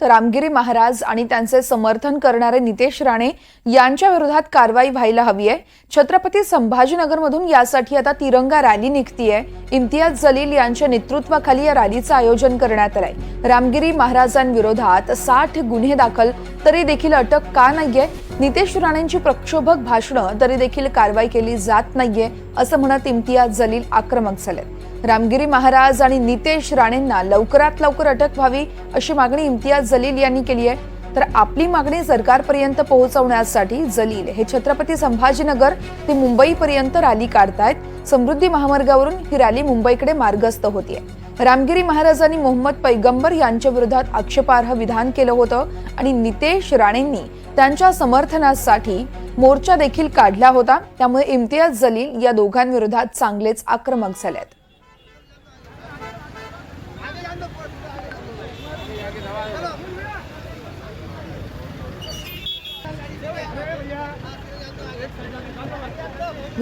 रामगिरी महाराज आणि त्यांचे समर्थन करणारे नितेश राणे यांच्या विरोधात कारवाई व्हायला हवी आहे. छत्रपती संभाजीनगरमधून यासाठी आता तिरंगा रॅली निघतीये. इम्तियाज जलील यांच्या नेतृत्वाखाली या रॅलीचं आयोजन करण्यात आलंय. रामगिरी महाराजांविरोधात साठ गुन्हे दाखल तरी देखील अटक का नाहीये? नितेश राणेंची प्रक्षोभक भाषणं तरी देखील कारवाई केली जात नाहीये असं म्हणत इम्तियाज जलील आक्रमक झाले रामगिरी महाराज आणि नितेश राणेंना लवकरात लवकर अटक व्हावी अशी मागणी इम्तियाज जलील यांनी केली आहे. तर आपली मागणी सरकारपर्यंत पोहोचवण्यासाठी जलील हे छत्रपती संभाजीनगर ते मुंबईपर्यंत रॅली काढतायत. समृद्धी महामार्गावरून ही रॅली मुंबईकडे मार्गस्थ होतीये. रामगिरी महाराजांनी मोहम्मद पैगंबर यांच्या विरोधात आक्षेपार्ह विधान केलं होतं आणि नितेश राणेंनी त्यांच्या समर्थनासाठी मोर्चा देखील काढला होता. त्यामुळे इम्तियाज जलील या दोघांविरोधात चांगलेच आक्रमक झालेत.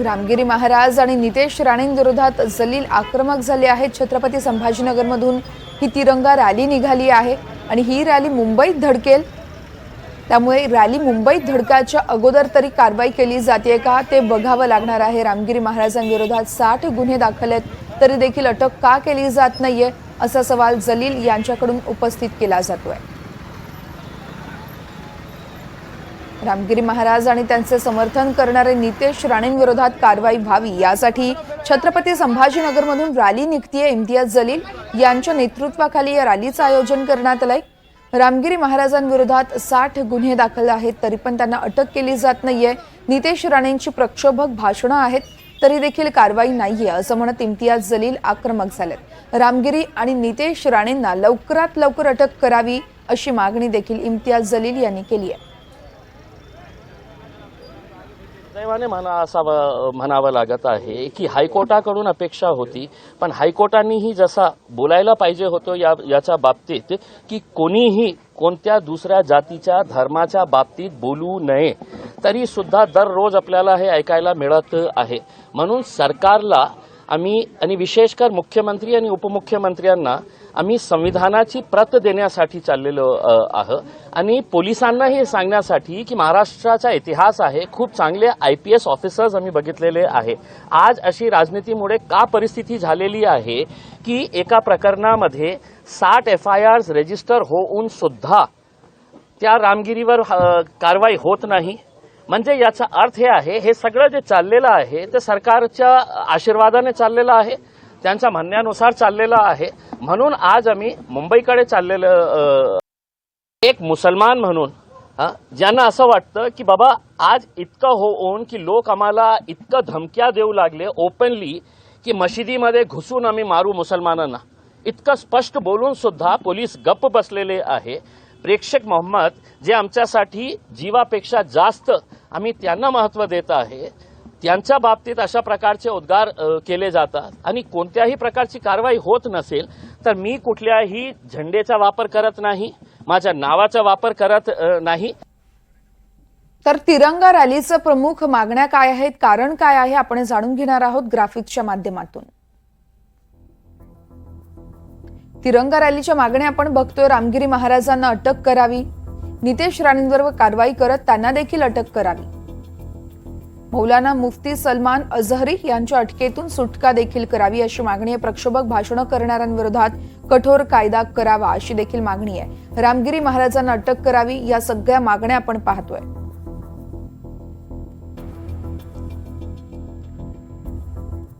रामगिरी महाराज आणि नितेश राणेंविरोधात जलील आक्रमक झाले आहेत. छत्रपती संभाजीनगरमधून ही तिरंगा रॅली निघाली आहे आणि ही रॅली मुंबईत धडकेल. त्यामुळे रॅली मुंबईत धडकाच्या अगोदर तरी कारवाई केली जाते का ते बघावं लागणार आहे. रामगिरी महाराजांविरोधात साठ गुन्हे दाखल आहेत. तरी देखील अटक का केली जात नाहीये असा सवाल जलील यांच्याकडून उपस्थित केला जातोय. रामगिरी महाराज आणि त्यांचे समर्थन करणारे नितेश राणेंविरोधात कारवाई व्हावी यासाठी छत्रपती संभाजीनगरमधून रॅली निघतीये इम्तियाज जलील यांच्या नेतृत्वाखाली या रॅलीचं आयोजन करण्यात आलंय. रामगिरी महाराजांविरोधात साठ गुन्हे दाखल आहेत तरी पण त्यांना अटक केली जात नाहीये. नितेश राणेंची प्रक्षोभक भाषणं आहेत तरी देखील कारवाई नाहीये असं म्हणत इम्तियाज जलील आक्रमक झालेत. रामगिरी आणि नितेश राणेंना लवकरात लवकर अटक करावी अशी मागणी देखील इम्तियाज जलील यांनी केली आहे दैवाने म्हणा असावं म्हणावं लागत आहे की हायकोर्टाकडून अपेक्षा होती पण हायकोर्टानेही जसा बोलायला पाहिजे होतो या याच्या बाबतीत की कोणीही कोणत्या दुसऱ्या जातीच्या धर्माच्या बाबतीत बोलू नये तरी सुद्धा दररोज आपल्याला हे ऐकायला मिळत आहे. म्हणून सरकारला आम्ही आणि विशेषकर मुख्यमंत्री आणि उपमुख्यमंत्र्यांना आम्ही संविधानाची प्रत देण्यासाठी चाललेलो आहोत. आणि पोलिसांना हे सांगण्यासाठी की महाराष्ट्राचा इतिहास आहे खूप चांगले आय पी एस ऑफिसर्स आम्ही बघितलेले आहे. आज अशी राजनीतीमुळे का परिस्थिती झालेली आहे की एका प्रकरणामध्ये साठ एफ आय आर्स रजिस्टर होऊन सुद्धा त्या रामगिरीवर कारवाई होत नाही. म्हणजे याचा अर्थ हे आहे हे सगळं जे चाललेलं आहे ते सरकारच्या आशीर्वादाने चाललेलं आहे त्यांच्या म्हणण्यानुसार चाललेलं आहे. म्हणून आज आम्ही मुंबईकडे चाललेलं एक मुसलमान म्हणून ज्यांना असं वाटतं की बाबा आज इतकं होऊन की लोक आम्हाला इतकं धमक्या देऊ लागले ओपनली की मशिदीमध्ये घुसून आम्ही मारू मुसलमानांना. इतकं स्पष्ट बोलून सुद्धा पोलीस गप्प बसलेले आहे. प्रेक्षक मोहम्मद जे आमच्यासाठी जीवापेक्षा जास्त आम्ही त्यांना महत्त्व देत आहे. त्यांच्या बाबतीत अशा प्रकारचे उद्गार केले जातात. आणि कोणत्याही प्रकारची कारवाई होत नसेल तर मी कुठल्याही झेंडेचा वापर करत नाही माझ्या नावाचा वापर करत नाही. तर तिरंगा रॅलीचं प्रमुख मागण्या काय आहेत? कारण काय आहे? आपण जाणून घेणार आहोत ग्राफिक्सच्या माध्यमातून. तिरंगा रॅलीच्या मागण्या आपण बघतोय. रामगिरी महाराजांना अटक करावी. नितेश राणेंवर कारवाई करत त्यांना देखील अटक करावी. मौलाना मुफ्ती सलमान अझहरी यांच्या अटकेतून सुटका देखील करावी अशी मागणी आहे. प्रक्षोभक भाषणं करणाऱ्यांविरोधात कठोर कायदा करावा अशी देखील मागणी आहे. रामगिरी महाराजांना अटक करावी या सगळ्या मागण्या आपण पाहतोय.